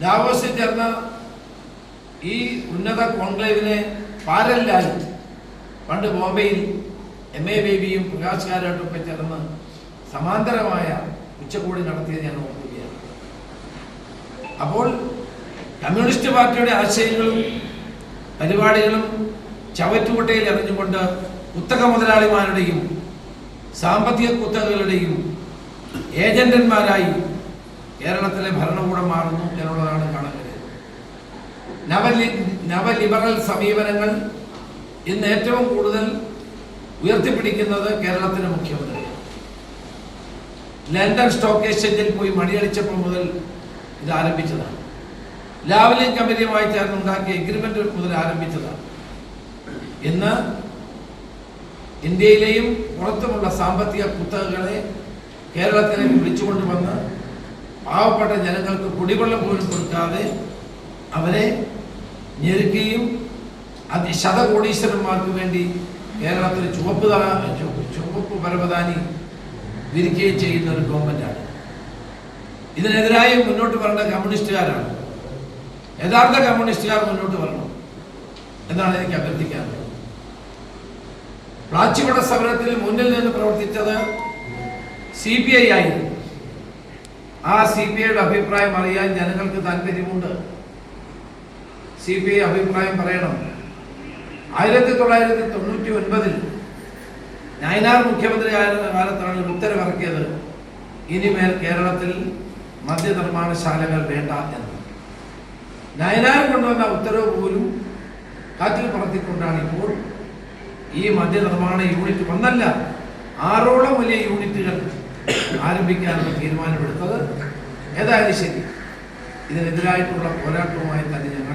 ഡാവോസിൽ ചേർന്ന ഈ ഉന്നത കോൺക്ലേവിനെ പാരലായി പണ്ട് ബോംബെയിൽ എം എ ബേബിയും പ്രകാശ് കാരാട്ടൊക്കെ ചേർന്ന് സമാന്തരമായ ഉച്ചകോടി നടത്തിയത് ഞാൻ ഓർക്കുകയാണ്. അപ്പോൾ കമ്മ്യൂണിസ്റ്റ് പാർട്ടിയുടെ ആശയങ്ങളും പരിപാടികളും ചവറ്റുകുട്ടയിൽ എറിഞ്ഞുകൊണ്ട് കുത്തക മുതലാളിമാരുടെയും സാമ്പത്തിക കുത്തകകളുടെയും ഏജന്റന്മാരായി കേരളത്തിലെ ഭരണകൂടം മാറുന്നു. നവലി നവലിബറൽ സമീപനങ്ങൾ ഇന്ന് ഏറ്റവും കൂടുതൽ ഉയർത്തിപ്പിടിക്കുന്നത് കേരളത്തിലെ മുഖ്യമന്ത്രി ലണ്ടൻ സ്റ്റോക്ക് എക്സ്ചേഞ്ചിൽ പോയി മണിയടിച്ചപ്പോൾ മുതൽ ഇത് ആരംഭിച്ചതാണ്. ലാവലിൻ കമ്പനിയുമായി ചേർന്ന് ഉണ്ടാക്കിയ എഗ്രിമെന്റ് മുതൽ ആരംഭിച്ചതാണ്. ഇന്ന് ഇന്ത്യയിലെയും പുറത്തുമുള്ള സാമ്പത്തിക കുത്തകകളെ കേരളത്തിലേക്ക് വിളിച്ചുകൊണ്ടുവന്ന് പാവപ്പെട്ട ജനങ്ങൾക്ക് കുടിവെള്ളം പോലും കൊടുക്കാതെ അവരെ ഞെരുക്കുകയും അതിശതകോടീശ്വരന്മാർക്ക് വേണ്ടി കേരളത്തിൽ ചുവപ്പ് ചുവപ്പ് പരവതാനി വിരിക്കുകയും ചെയ്യുന്ന ഒരു ഗവൺമെന്റാണ് ഇതിനെതിരായി മുന്നോട്ട് വരേണ്ട കമ്മ്യൂണിസ്റ്റുകാരാണ്. യഥാർത്ഥ കമ്മ്യൂണിസ്റ്റുകാർ മുന്നോട്ട് വരണം എന്നാണ് എനിക്ക് അഭ്യർത്ഥിക്കാറുള്ളത് പ്ലാച്ചിവട സമരത്തിൽ മുന്നിൽ നിന്ന് പ്രവർത്തിച്ചത് സി പി ഐ ആയിരുന്നു. ആ സി പി ഐയുടെ അഭിപ്രായം അറിയാൻ ജനങ്ങൾക്ക് താല്പര്യമുണ്ട് സി പി ഐ അഭിപ്രായം പറയണം. ആയിരത്തി തൊള്ളായിരത്തി തൊണ്ണൂറ്റി ഒൻപതിൽ നയനാർ മുഖ്യമന്ത്രി കാലത്താണ് ഉത്തരവിറക്കിയത്. ഇനിമേൽ കേരളത്തിൽ മദ്യനിർമ്മാണശാലകൾ വേണ്ട എന്ന്. നയനാർ കൊണ്ടുവന്ന ഉത്തരവ് പോലും കാറ്റിൽ പറത്തിക്കൊണ്ടാണ് ഇപ്പോൾ ഈ മദ്യനിർമ്മാണ യൂണിറ്റ് വന്നല്ല ആറോളം വലിയ യൂണിറ്റുകൾ ആരംഭിക്കാനുള്ള തീരുമാനമെടുത്തത്. ഏതായാലും ശരി. ഇതിനെതിരായിട്ടുള്ള പോരാട്ടവുമായി തന്നെ ഞങ്ങൾ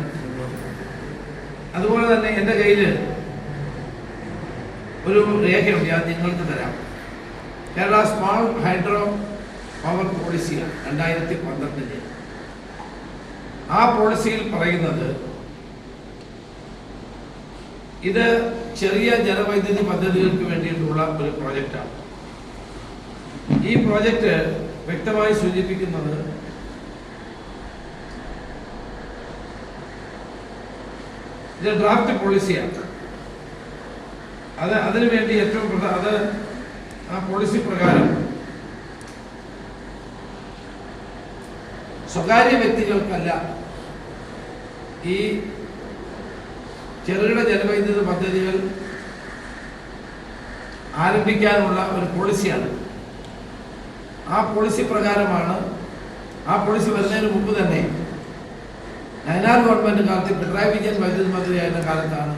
അതുപോലെ തന്നെ എന്റെ കയ്യിൽ ഒരു രേഖയുണ്ട് ഞാൻ നിങ്ങൾക്ക് തരാം. കേരള സ്മോൾ ഹൈഡ്രോ പവർ പോളിസിയാണ് രണ്ടായിരത്തി പന്ത്രണ്ടിൽ. ആ പോളിസിയിൽ പറയുന്നത് ഇത് ചെറിയ ജലവൈദ്യുതി പദ്ധതികൾക്ക് വേണ്ടിയിട്ടുള്ള ഒരു പ്രോജക്റ്റാണ്. ഈ പ്രോജക്റ്റ് വ്യക്തമായി സൂചിപ്പിക്കുന്നത് ഇത് ഡ്രാഫ്റ്റ് പോളിസിയാണ് അത് അതിനു വേണ്ടി ഏറ്റവും പ്രധാന അത് ആ പോളിസി പ്രകാരം സ്വകാര്യ വ്യക്തികൾക്കല്ല ഈ ചെറുകിട ജലവൈദ്യുത പദ്ധതികൾ ആരംഭിക്കാനുള്ള ഒരു പോളിസിയാണ് ആ പോളിസി പ്രകാരമാണ് ആ പോളിസി വരുന്നതിന് മുമ്പ് തന്നെ നയനാർ ഗവൺമെന്റ് കാലത്ത് പിണറായി വിജയൻ വൈദ്യുതി മന്ത്രിയായിരുന്ന കാലത്താണ്